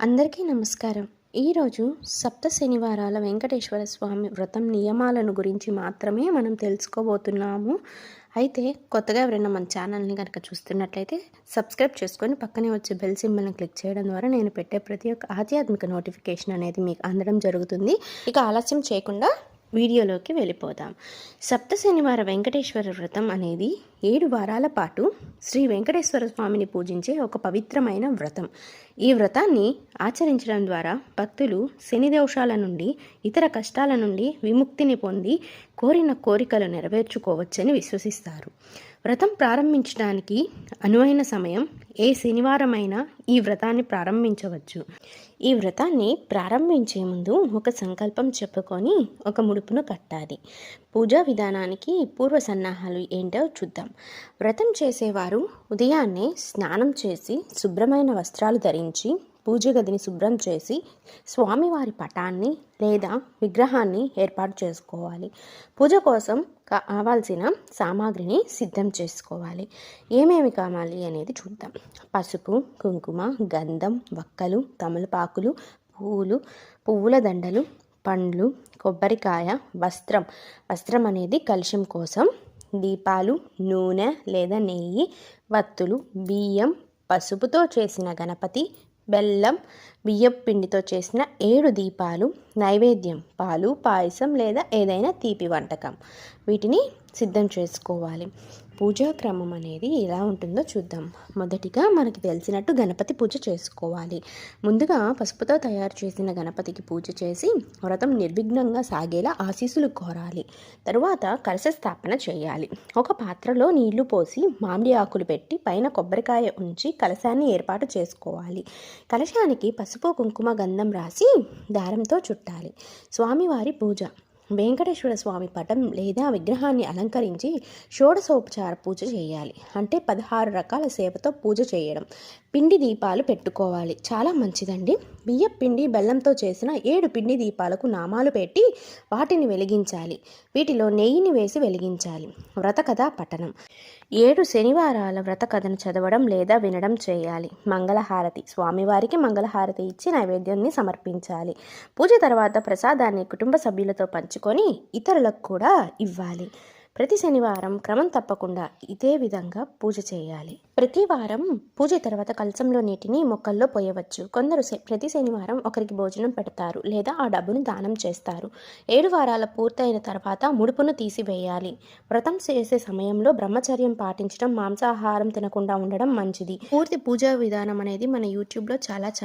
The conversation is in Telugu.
అందరికీ నమస్కారం. ఈరోజు సప్త శనివారాల వెంకటేశ్వర స్వామి వ్రతం నియమాలను గురించి మాత్రమే మనం తెలుసుకోబోతున్నాము. అయితే కొత్తగా ఎవరైనా మన ఛానల్ని కనుక చూస్తున్నట్లయితే సబ్స్క్రైబ్ చేసుకొని పక్కనే వచ్చే బెల్ సింబల్ని క్లిక్ చేయడం ద్వారా నేను పెట్టే ప్రతి ఒక్క ఆధ్యాత్మిక నోటిఫికేషన్ అనేది మీకు అందడం జరుగుతుంది. ఇక ఆలస్యం చేయకుండా వీడియోలోకి వెళ్ళిపోదాం. సప్త శనివార వెంకటేశ్వర వ్రతం అనేది ఏడు వారాల పాటు శ్రీ వెంకటేశ్వర స్వామిని పూజించే ఒక పవిత్రమైన వ్రతం. ఈ వ్రతాన్ని ఆచరించడం ద్వారా భక్తులు శని దోషాల నుండి ఇతర కష్టాల నుండి విముక్తిని పొంది కోరిన కోరికలు నెరవేర్చుకోవచ్చని విశ్వసిస్తారు. వ్రతం ప్రారంభించడానికి అనువైన సమయం ఏ శనివారమైనా ఈ వ్రతాన్ని ప్రారంభించవచ్చు. ఈ వ్రతాన్ని ప్రారంభించే ముందు ఒక సంకల్పం చెప్పుకొని ఒక ముడుపును కట్టాలి. పూజా విధానానికి పూర్వ సన్నాహాలు ఏంటో చూద్దాం. వ్రతం చేసేవారు ఉదయాన్నే స్నానం చేసి శుభ్రమైన వస్త్రాలు ధరించి పూజ గదిని శుభ్రం చేసి స్వామివారి పటాన్ని లేదా విగ్రహాన్ని ఏర్పాటు చేసుకోవాలి. పూజ కోసం కావాల్సిన సామాగ్రిని సిద్ధం చేసుకోవాలి. ఏమేమి కావాలి అనేది చూద్దాం. పసుపు కుంకుమ గంధం వక్కలు తమలపాకులు పువ్వులు పువ్వుల దండలు పండ్లు కొబ్బరికాయ వస్త్రం. వస్త్రం అనేది కలుషం కోసం దీపాలు నూనె లేదా నెయ్యి వత్తులు బియ్యం పసుపుతో చేసిన గణపతి బెల్లం బియ్యపు పిండితో చేసిన ఏడు దీపాలు నైవేద్యం పాలు పాయసం లేదా ఏదైనా తీపి వంటకం. వీటిని సిద్ధం చేసుకోవాలి. పూజా క్రమం అనేది ఎలా ఉంటుందో చూద్దాం. మొదటిగా మనకి తెలిసినట్టు గణపతి పూజ చేసుకోవాలి. ముందుగా పసుపుతో తయారు చేసిన గణపతికి పూజ చేసి వ్రతం నిర్విఘ్నంగా సాగేలా ఆశీస్సులు కోరాలి. తరువాత కలశ స్థాపన చేయాలి. ఒక పాత్రలో నీళ్ళు పోసి మామిడి ఆకులు పెట్టి పైన కొబ్బరికాయ ఉంచి కలశాన్ని ఏర్పాటు చేసుకోవాలి. కలశానికి పసుపు కుంకుమ గంధం రాసి దారంతో చుట్టాలి. స్వామివారి పూజ. వెంకటేశ్వర స్వామి పటం లేదా విగ్రహాన్ని అలంకరించి షోడశోపచార పూజ చేయాలి. అంటే పదహారు రకాల సేవతో పూజ చేయడం. పిండి దీపాలు పెట్టుకోవాలి. చాలా మంచిదండి. బియ్యం పిండి బెల్లంతో చేసిన ఏడు పిండి దీపాలకు నామాలు పెట్టి వాటిని వెలిగించాలి. వీటిలో నెయ్యిని వేసి వెలిగించాలి. వ్రతకథ పట్టణం పఠనం. ఏడు శనివారాల వ్రత కథను చదవడం లేదా వినడం చేయాలి. మంగళహారతి. స్వామివారికి మంగళహారతి ఇచ్చి నైవేద్యాన్ని సమర్పించాలి. పూజ తర్వాత ప్రసాదాన్ని కుటుంబ సభ్యులతో పంచుకొని ఇతరులకు కూడా ఇవ్వాలి. ప్రతి శనివారం క్రమం తప్పకుండా ఇదే విధంగా పూజ చేయాలి. ప్రతి వారం పూజ తర్వాత కలసంలో నీటిని మొక్కల్లో పోయవచ్చు. కొందరు శ- ప్రతి శనివారం ఒకరికి భోజనం పెడతారు లేదా ఆ డబ్బును దానం చేస్తారు. ఏడు వారాల పూర్తయిన తర్వాత ముడుపును తీసివేయాలి. వ్రతం చేసే సమయంలో బ్రహ్మచర్యం పాటించడం మాంసాహారం తినకుండా ఉండడం మంచిది. పూర్తి పూజా విధానం అనేది మన యూట్యూబ్లో చాలా ఛానల్